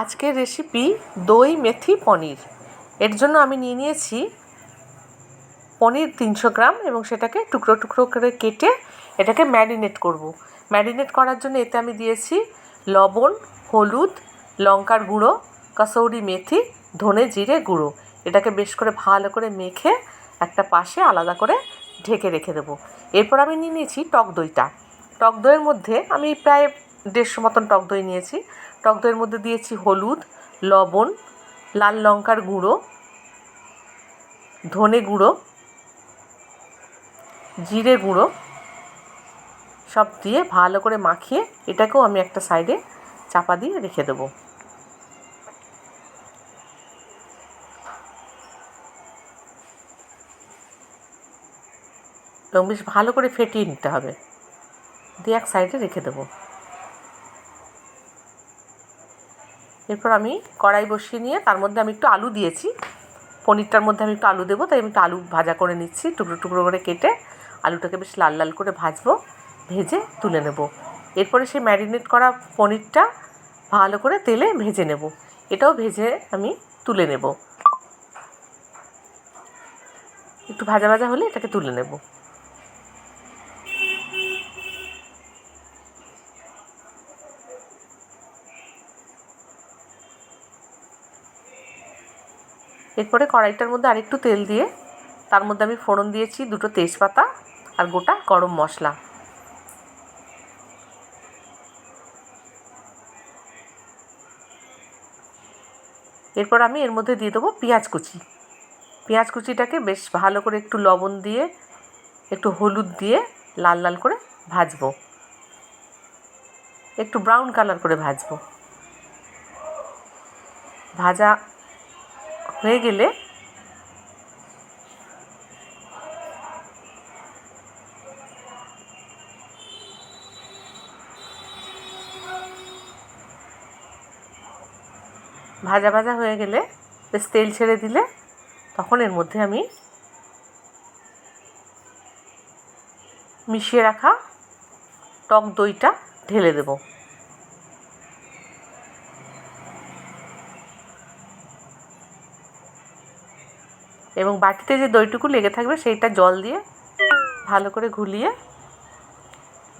আজকের রেসিপি দই মেথি পনির। এর জন্য আমি নিয়ে নিয়েছি পনির তিনশো গ্রাম এবং সেটাকে টুকরো টুকরো করে কেটে এটাকে ম্যারিনেট করব। ম্যারিনেট করার জন্য এতে আমি দিয়েছি লবণ, হলুদ, লঙ্কার গুঁড়ো, কাসৌরি মেথি, ধনে জিরে গুঁড়ো। এটাকে বেশ করে ভালো করে মেখে একটা পাশে আলাদা করে ঢেকে রেখে দেবো। এরপর আমি নিয়ে নিয়েছি টক দইটা। টক দইয়ের মধ্যে আমি প্রায় দেড়শো মতন টক দই নিয়েছি। টক দইয়ের মধ্যে দিয়েছি হলুদ, লবণ, লাল লঙ্কার গুঁড়ো, ধনে গুঁড়ো, জিরে গুঁড়ো, সব দিয়ে ভালো করে মাখিয়ে এটাকেও আমি একটা সাইডে চাপা দিয়ে রেখে দেবো। এবং বেশ ভালো করে ফেটিয়ে নিতে হবে। দিয়ে এক সাইডে রেখে দেবো। এরপর আমি কড়াই বসিয়ে নিয়ে তার মধ্যে আমি একটু আলু দিয়েছি। পনিরটার মধ্যে আমি একটু আলু দেবো, তাই আমি একটু আলু ভাজা করে নিচ্ছি। টুকরো টুকরো করে কেটে আলুটাকে বেশ লাল লাল করে ভাজবো, ভেজে তুলে নেব। এরপরে সেই ম্যারিনেট করা পনিরটা ভালো করে তেলে ভেজে নেব। এটাও ভেজে আমি তুলে নেব। একটু ভাজা ভাজা হলে এটাকে তুলে নেব। এরপরে কড়াইটার মধ্যে আরেকটু তেল দিয়ে তার মধ্যে আমি ফোড়ন দিয়েছি দুটো তেজপাতা আর গোটা গরম মশলা। এরপর আমি এর মধ্যে দিয়ে দেবো পেঁয়াজ কুচি। পেঁয়াজ কুচিটাকে বেশ ভালো করে একটু লবণ দিয়ে, একটু হলুদ দিয়ে লাল লাল করে ভাজবো। একটু ব্রাউন কালার করে ভাজবো। ভাজা হয়ে গেলে ভাজা ভাজা হয়ে গেলে বেশ তেল ছেড়ে দিলে তখন এর মধ্যে আমি মিশিয়ে রাখা টক দইটা ঢেলে দেবো। এবং বাটিতে যে দইটুকু লেগে থাকবে সেইটা জল দিয়ে ভালো করে ঘুলিয়ে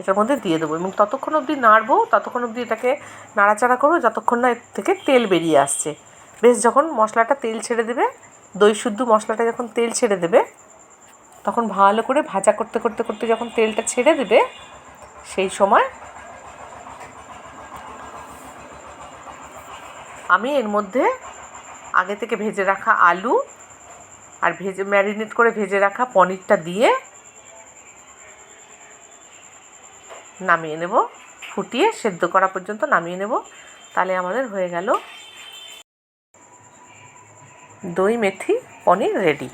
এটার মধ্যে দিয়ে দেবো। এবং ততক্ষণ অবধি নাড়বো, ততক্ষণ অবধি এটাকে নাড়াচাড়া করব, যতক্ষণ না এর থেকে তেল বেরিয়ে আসছে। বেশ, যখন মশলাটা তেল ছেড়ে দেবে, দই শুদ্ধ মশলাটা যখন তেল ছেড়ে দেবে, তখন ভালো করে ভাজা করতে করতে করতে যখন তেলটা ছেড়ে দেবে, সেই সময় আমি এর মধ্যে আগে থেকে ভেজে রাখা আলু আর ভেজে, ম্যারিনেট করে ভেজে রাখা পনিরটা দিয়ে নামিয়ে নেব। ফুটিয়ে সেদ্ধ করা পর্যন্ত নামিয়ে নেব। তাহলে আমাদের হয়ে গেল দই মেথি পনির রেডি।